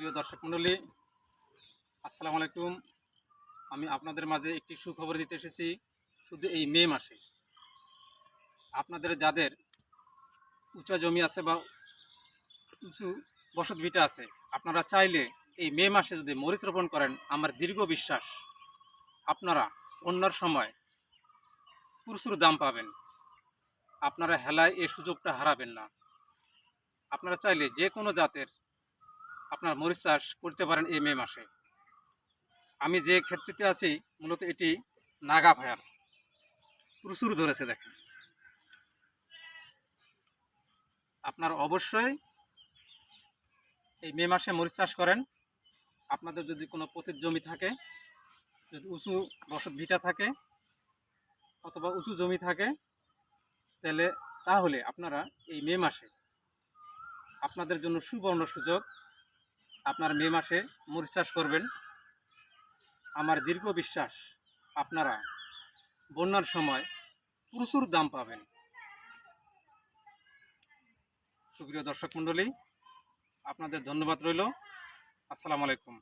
প্রিয় দর্শক মণ্ডলী, আসসালামু আলাইকুম। আমি আপনাদের মাঝে একটি সুখবর দিতে এসেছি, শুধু এই মে মাসে। আপনাদের যাদের উঁচা জমি আছে বা উঁচু বসত ভিটা আছে, আপনারা চাইলে এই মে মাসে যদি মরিচ রোপণ করেন, আমার দীর্ঘ বিশ্বাস, আপনারা অন্যার সময় প্রচুর দাম পাবেন। আপনারা হেলায় এই সুযোগটা হারাবেন না। আপনারা চাইলে যে কোনো জাতের আপনার মরিচ চাষ করতে পারেন এই মে মাসে। আমি যে ক্ষেত্রতে আছি, মূলত এটি নাগা ভায়ার প্রচুর ধরেছে দেখেন। আপনার অবশ্যই এই মে মাসে মরিচ চাষ করেন। আপনাদের যদি কোনো পতিত জমি থাকে, যদি উঁচু বসত ভিটা থাকে অথবা উঁচু জমি থাকে, তাহলে তাহলে আপনারা এই মে মাসে আপনাদের জন্য সুবর্ণ সুযোগ আপনার মে মাসে মরিচ চাষ করবেন। আমার দীর্ঘ বিশ্বাস, আপনারা বন্যার সময় প্রচুর দাম পাবেন। সুপ্রিয় দর্শক মণ্ডলী, আপনাদের ধন্যবাদ রইল। আসসালামু আলাইকুম।